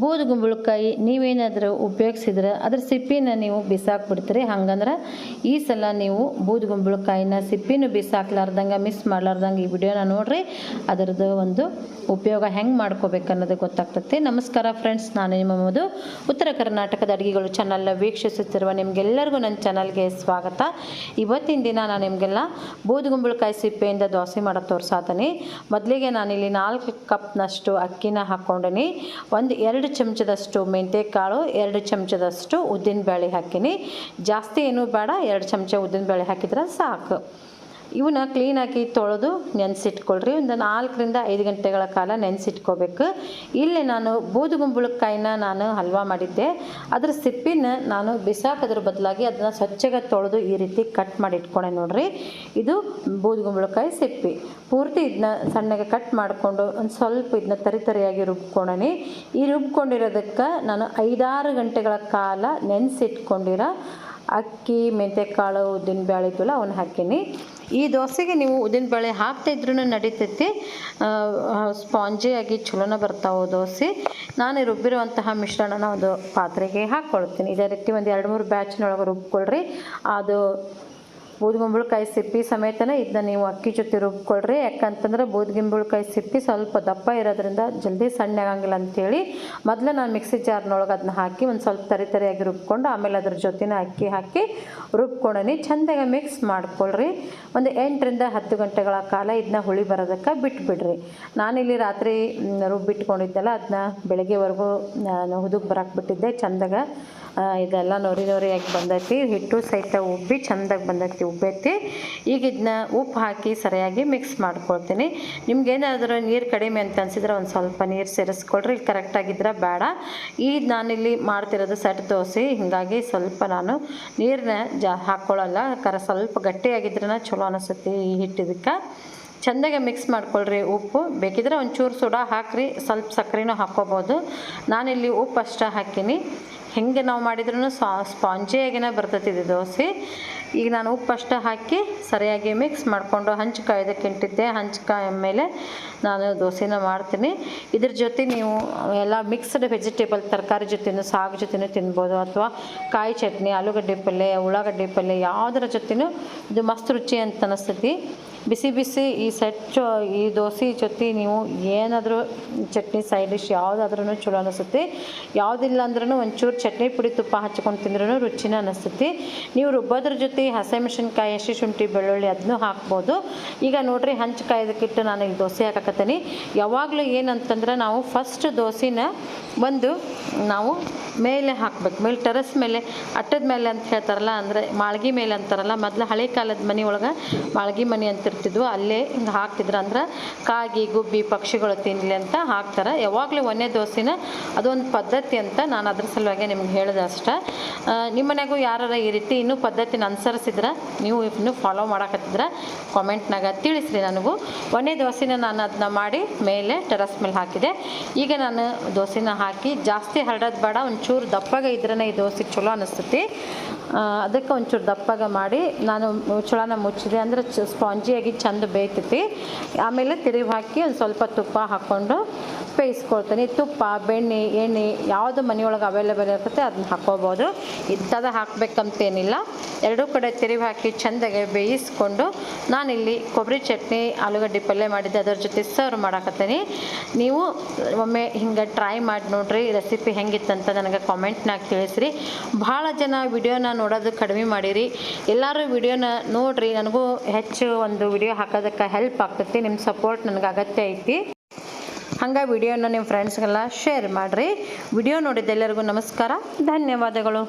ಬೂದುಗುಂಬಳಕಾಯಿ ನೀವೇನಾದರೂ ಉಪಯೋಗಿಸಿದ್ರೆ ಅದ್ರ ಸಿಪ್ಪಿನ ನೀವು ಬಿಸಾಕ್ಬಿಡ್ತೀರಿ. ಹಂಗಂದ್ರೆ ಈ ಸಲ ನೀವು ಬೂದು ಗುಂಬಳಕಾಯಿನ ಸಿಪ್ಪಿನೂ ಬಿಸಾಕ್ಲಾರ್ದಂಗೆ, ಮಿಸ್ ಮಾಡ್ಲಾರ್ದಂಗೆ ಈ ವಿಡಿಯೋನ ನೋಡಿರಿ. ಅದರದ್ದು ಒಂದು ಉಪಯೋಗ ಹೆಂಗೆ ಮಾಡ್ಕೋಬೇಕು ಅನ್ನೋದು ಗೊತ್ತಾಗ್ತೈತಿ. ನಮಸ್ಕಾರ ಫ್ರೆಂಡ್ಸ್ ನಾನು ನಿಮ್ಮ ಮಧು. ಉತ್ತರ ಕರ್ನಾಟಕದ ಅಡುಗೆಗಳು ಚಾನಲ್ನ ವೀಕ್ಷಿಸುತ್ತಿರುವ ನಿಮಗೆಲ್ಲರಿಗೂ ನನ್ನ ಚಾನಲ್ಗೆ ಸ್ವಾಗತ. ಇವತ್ತಿನ ದಿನ ನಾನು ನಿಮಗೆಲ್ಲ ಬೂದು ಗುಂಬಳಕಾಯಿ ಸಿಪ್ಪೆಯಿಂದ ದೋಸೆ ಮಾಡೋದು ತೋರಿಸಾತೀನಿ. ಮೊದಲಿಗೆ ನಾನಿಲ್ಲಿ ನಾಲ್ಕು ಕಪ್ನಷ್ಟು ಅಕ್ಕಿನ ಹಾಕ್ಕೊಂಡಿನಿ. ಒಂದು ಎರಡು ಚಮಚದಷ್ಟು ಮೆಂತ್ಯಕಾಳು ಎರಡು ಚಮಚದಷ್ಟು ಉದ್ದಿನ ಬೇಳೆ ಹಾಕೀನಿ. ಜಾಸ್ತಿ ಏನೂ ಬೇಡ, ಎರಡು ಚಮಚ ಉದ್ದಿನ ಬೇಳೆ ಹಾಕಿದ್ರೆ ಸಾಕು. ಇವನ್ನ ಕ್ಲೀನಾಗಿ ತೊಳೆದು ನೆನೆಸಿಟ್ಕೊಳ್ರಿ. ಒಂದು ನಾಲ್ಕರಿಂದ ಐದು ಗಂಟೆಗಳ ಕಾಲ ನೆನೆಸಿಟ್ಕೋಬೇಕು. ಇಲ್ಲಿ ನಾನು ಬೂದುಗುಂಬಳಕಾಯಿನ ನಾನು ಹಲ್ವಾ ಮಾಡಿದ್ದೆ. ಅದರ ಸಿಪ್ಪಿನ ನಾನು ಬಿಸಾಕೋದ್ರ ಬದಲಾಗಿ ಅದನ್ನು ಸ್ವಚ್ಛಗೆ ತೊಳೆದು ಈ ರೀತಿ ಕಟ್ ಮಾಡಿ ಇಟ್ಕೊಂಡೆ ನೋಡ್ರಿ. ಇದು ಬೂದುಗುಂಬಳಕಾಯಿ ಸಿಪ್ಪಿ. ಪೂರ್ತಿ ಇದನ್ನ ಸಣ್ಣಗೆ ಕಟ್ ಮಾಡಿಕೊಂಡು ಒಂದು ಸ್ವಲ್ಪ ಇದನ್ನ ತರಿ ತರಿಯಾಗಿ ರುಬ್ಕೊಂಡನಿ ಈ ರುಬ್ಕೊಂಡಿರೋದಕ್ಕೆ ನಾನು ಐದಾರು ಗಂಟೆಗಳ ಕಾಲ ನೆನೆಸಿಟ್ಕೊಂಡಿರೋ. ಅಕ್ಕಿ ಮೆಂತ್ಯಕಾಳು ಉದ್ದಿನಬೇಳೆ ಇದ್ವಲ್ಲ ಅವನ್ನ ಹಾಕೀನಿ ಈ ದೋಸೆಗೆ ನೀವು ಉದ್ದಿನಬೇಳೆ ಹಾಕ್ತಾ ಇದ್ರೂ ನಡೀತೈತಿ. ಸ್ಪಾಂಜಿಯಾಗಿ ಚಲೋನ ಬರ್ತಾವೆ ದೋಸೆ. ನಾನು ರುಬ್ಬಿರುವಂತಹ ಮಿಶ್ರಣನ ಒಂದು ಪಾತ್ರೆಗೆ ಹಾಕ್ಕೊಳ್ತೀನಿ ಇದೇ ರೀತಿ ಒಂದು ಎರಡು ಮೂರು ಬ್ಯಾಚ್ನೊಳಗೆ ರುಬ್ಕೊಳ್ರಿ. ಅದು ಬೂದ್ಗುಂಬಳಕಾಯಿ ಸಿಪ್ಪಿ ಸಮೇತನೇ ಇದನ್ನ ನೀವು ಅಕ್ಕಿ ಜೊತೆ ರುಬ್ಕೊಳ್ರಿ. ಯಾಕಂತಂದ್ರೆ ಬೂದ್ಗಿಂಬಳಕಾಯಿ ಸಿಪ್ಪಿ ಸ್ವಲ್ಪ ದಪ್ಪ ಇರೋದ್ರಿಂದ ಜಲ್ದಿ ಸಣ್ಣ ಆಗಂಗಿಲ್ಲ ಅಂತೇಳಿ ಮೊದಲು ನಾನು ಮಿಕ್ಸಿ ಜಾರ್ನೊಳಗೆ ಅದನ್ನ ಹಾಕಿ ಒಂದು ಸ್ವಲ್ಪ ತರಿ ತರಿಯಾಗಿ ರುಬ್ಕೊಂಡು ಆಮೇಲೆ ಅದ್ರ ಜೊತೆನ ಅಕ್ಕಿ ಹಾಕಿ ರುಬ್ಕೊಂಡನಿ ಚೆಂದಾಗಿ ಮಿಕ್ಸ್ ಮಾಡ್ಕೊಳ್ರಿ. ಒಂದು ಎಂಟರಿಂದ ಹತ್ತು ಗಂಟೆಗಳ ಕಾಲ ಇದನ್ನ ಹುಳಿ ಬರೋದಕ್ಕೆ ಬಿಟ್ಬಿಡ್ರಿ. ನಾನಿಲ್ಲಿ ರಾತ್ರಿ ರುಬ್ಬಿಟ್ಕೊಂಡಿದ್ದೆಲ್ಲ ಅದನ್ನ ಬೆಳಗ್ಗೆವರೆಗೂ ನಾನು ಹುದುಗ್ ಬರಕ್ಕೆ ಬಿಟ್ಟಿದ್ದೆ. ಚಂದಾಗ ಇದೆಲ್ಲ ನೊರಿ ನೊರಿಯಾಗಿ ಬಂದೈತಿ. ಹಿಟ್ಟು ಸಹಿತ ಉಬ್ಬಿ ಚೆಂದಾಗಿ ಬಂದೈತಿ. ಉಬ್ಬೈತಿ ಈಗ ಇದನ್ನ ಉಪ್ಪು ಹಾಕಿ ಸರಿಯಾಗಿ ಮಿಕ್ಸ್ ಮಾಡ್ಕೊಳ್ತೀನಿ. ನಿಮ್ಗೇನಾದರೂ ನೀರು ಕಡಿಮೆ ಅಂತ ಅನ್ಸಿದ್ರೆ ಒಂದು ಸ್ವಲ್ಪ ನೀರು ಸೇರಿಸ್ಕೊಳ್ರಿ, ಇಲ್ಲಿ ಕರೆಕ್ಟಾಗಿದ್ರೆ ಬೇಡ. ಈಗ ನಾನಿಲ್ಲಿ ಮಾಡ್ತಿರೋದು ಸೆಟ್ ದೋಸೆ, ಹೀಗಾಗಿ ಸ್ವಲ್ಪ ನಾನು ನೀರನ್ನ ಜಾ ಹಾಕ್ಕೊಳ್ಳಲ್ಲ ಕರ ಸ್ವಲ್ಪ ಗಟ್ಟಿಯಾಗಿದ್ರೆ ಚಲೋ ಅನಿಸುತ್ತೆ ಈ ಹಿಟ್ಟಿದಕ್ಕೆ. ಚೆಂದಾಗೆ ಮಿಕ್ಸ್ ಮಾಡ್ಕೊಳ್ರಿ ಉಪ್ಪು, ಬೇಕಿದ್ರೆ ಒಂಚೂರು ಸೋಡಾ ಹಾಕ್ರಿ, ಸ್ವಲ್ಪ ಸಕ್ಕರೆನೂ ಹಾಕ್ಕೋಬೋದು. ನಾನಿಲ್ಲಿ ಉಪ್ಪು ಅಷ್ಟೇ ಹಾಕೀನಿ. ಹೆಂಗೆ ನಾವು ಮಾಡಿದ್ರೂ ಸ್ಪಾಂಜಿಯಾಗಿನೇ ಬರ್ತೈತಿ ಇದು ದೋಸೆ. ಈಗ ನಾನು ಉಪ್ಪು ಅಷ್ಟೇ ಹಾಕಿ ಸರಿಯಾಗಿ ಮಿಕ್ಸ್ ಮಾಡಿಕೊಂಡು ಹಂಚು ಇದಕ್ಕೆ ಇಂಟಿದ್ದೆ ಕಾಯ ಮೇಲೆ ನಾನು ದೋಸೆನ ಮಾಡ್ತೀನಿ. ಇದ್ರ ಜೊತೆ ನೀವು ಎಲ್ಲ ಮಿಕ್ಸ್ಡ್ ವೆಜಿಟೇಬಲ್ ತರಕಾರಿ ಜೊತೆನೂ, ಸಾಗು ಜೊತೆನೂ ತಿನ್ಬೋದು. ಅಥವಾ ಕಾಯಿ ಚಟ್ನಿ, ಆಲೂಗಡ್ಡೆ ಪಲ್ಯ, ಉಳ್ಳಾಗಡ್ಡೆ ಪಲ್ಯ, ಯಾವುದರ ಜೊತೆನೂ ಇದು ಮಸ್ತ್ ರುಚಿ ಅಂತ ಅನಿಸ್ತೈತಿ. ಬಿಸಿ ಬಿಸಿ ಈ ಸೆಟ್ ಈ ದೋಸೆ ಜೊತೆ ನೀವು ಏನಾದರೂ ಚಟ್ನಿ ಸೈಡ್ ಡಿಶ್ ಯಾವುದಾದ್ರೂ ಚಲೋ ಅನಿಸುತ್ತೆ. ಯಾವುದಿಲ್ಲ ಅಂದ್ರೂ ಒಂಚೂರು ಚಟ್ನಿ ಪುಡಿ ತುಪ್ಪ ಹಚ್ಕೊಂಡು ತಿಂದ್ರೂ ರುಚಿನ ಅನಿಸ್ತೈತಿ. ನೀವು ರುಬ್ಬೋದ್ರ ಜೊತೆ ಹಸಿಮೆಣ್ಸಿನ್ಕಾಯಿ ಹಸಿ ಶುಂಠಿ, ಬೆಳ್ಳುಳ್ಳಿ ಅದನ್ನು ಹಾಕ್ಬೋದು. ಈಗ ನೋಡ್ರಿ ಹಂಚು ಕಾಯ್ದಕ್ಕಿಟ್ಟು ನಾನು ಇಲ್ಲಿ ದೋಸೆ ಹಾಕಕತ್ತೀನಿ. ಯಾವಾಗಲೂ ಏನಂತಂದ್ರೆ ನಾವು ಫಸ್ಟ್ ದೋಸೆನ ಒಂದು ನಾವು ಮೇಲೆ ಹಾಕ್ಬೇಕು, ಮೇಲೆ ಟೆರಸ್ ಮೇಲೆ, ಅಟ್ಟದ ಮೇಲೆ ಅಂತ ಹೇಳ್ತಾರಲ್ಲ, ಅಂದರೆ ಮಾಳ್ಗಿ ಮೇಲೆ ಅಂತಾರಲ್ಲ, ಮೊದಲು ಹಳೆ ಕಾಲದ ಮನೆ ಒಳಗೆ ಮಾಳ್ಗಿ ಮನೆ ಅಂತ ಇರ್ತಿದ್ವು. ಅಲ್ಲೇ ಹಿಂಗೆ ಹಾಕ್ತಿದ್ರು ಅಂದ್ರೆ ಕಾಗಿ, ಗುಬ್ಬಿ, ಪಕ್ಷಿಗಳು ತಿನ್ನಲಿ ಅಂತ ಹಾಕ್ತಾರೆ. ಯಾವಾಗಲೂ ಒಂದೇ ದೋಸೆನ ಅದೊಂದು ಪದ್ಧತಿ ಅಂತ ನಾನು ಅದ್ರ ಸಲುವಾಗಿ ನಿಮ್ಗೆ ಹೇಳಿದೆ ಅಷ್ಟೇ. ನಿಮ್ಮ ಮನೆಗೂ ಈ ರೀತಿ ಇನ್ನೂ ಪದ್ಧತಿನ ಅನುಸರಿಸಿದ್ರೆ, ನೀವು ಇನ್ನೂ ಫಾಲೋ ಮಾಡಕತ್ತಿದ್ರೆ ಕಾಮೆಂಟ್ನಾಗ ತಿಳಿಸ್ರಿ ನನಗೂ. ಒಂದೇ ದೋಸೆನ ನಾನು ಅದನ್ನ ಮಾಡಿ ಮೇಲೆ ಟೆರಸ್ ಮೇಲೆ ಹಾಕಿದೆ. ಈಗ ನಾನು ದೋಸೆನ ಹಾಕಿ ಜಾಸ್ತಿ ಹರಡೋದು ಬೇಡ ಒಂಚೂರು ದಪ್ಪಗ ಇದ್ರೇ ಈ ದೋಸೆ ಚಲೋ ಅನಿಸ್ತೈತಿ. ಅದಕ್ಕೆ ಒಂಚೂರು ದಪ್ಪಗ ಮಾಡಿ ನಾನು ಮುಚ್ಚಳನ ಮುಚ್ಚಿದೆ. ಅಂದರೆ ಸ್ಪಾಂಜಿಯಾಗಿ ಚಂದ ಬೇಯ್ತೈತಿ. ಆಮೇಲೆ ತಿರುಗಿ ಹಾಕಿ ಒಂದು ಸ್ವಲ್ಪ ತುಪ್ಪ ಹಾಕ್ಕೊಂಡು ಬೇಯಿಸ್ಕೊಳ್ತೀನಿ ತುಪ್ಪ, ಬೆಣ್ಣೆ, ಎಣ್ಣೆ ಯಾವುದು ಮನೆಯೊಳಗೆ ಅವೈಲೇಬಲ್ ಇರ್ತದೆ ಅದನ್ನ ಹಾಕೋಬೋದು ಇಂಥದ್ದು ಹಾಕಬೇಕಂತೇನಿಲ್ಲ. ಎರಡೂ ಕಡೆ ತಿರುವಿ ಹಾಕಿ ಚೆಂದಾಗೆ ಬೇಯಿಸ್ಕೊಂಡು ನಾನಿಲ್ಲಿ ಕೊಬ್ಬರಿ ಚಟ್ನಿ, ಆಲೂಗಡ್ಡೆ ಪಲ್ಯ ಮಾಡಿದ್ದೆ ಅದರ ಜೊತೆ ಸರ್ವ್ ಮಾಡಾಕತ್ತೀನಿ. ನೀವು ಒಮ್ಮೆ ಹಿಂಗೆ ಟ್ರೈ ಮಾಡಿ ನೋಡ್ರಿ ರೆಸಿಪಿ ಹೆಂಗಿತ್ತಂತ ನನಗೆ ಕಾಮೆಂಟ್ನಾಗ ತಿಳಿಸ್ರಿ. ಭಾಳ ಜನ ವಿಡಿಯೋನ ನೋಡೋದು ಕಡಿಮೆ ಮಾಡಿರಿ. ಎಲ್ಲರೂ ವಿಡಿಯೋನ ನೋಡ್ರಿ, ನನಗೂ ಹೆಚ್ಚು ಒಂದು ವಿಡಿಯೋ ಹಾಕೋದಕ್ಕೆ ಹೆಲ್ಪ್ ಆಗ್ತೈತಿ. ನಿಮ್ಮ ಸಪೋರ್ಟ್ ನನಗೆ ಅಗತ್ಯ ಐತಿ. ಹಂಗೆ ವಿಡಿಯೋನ ನಿಮ್ಮ ಫ್ರೆಂಡ್ಸ್ಗೆಲ್ಲ ಶೇರ್ ಮಾಡಿರಿ. ವಿಡಿಯೋ ನೋಡಿದ್ದೆಲ್ಲರಿಗೂ ನಮಸ್ಕಾರ. ಧನ್ಯವಾದಗಳು.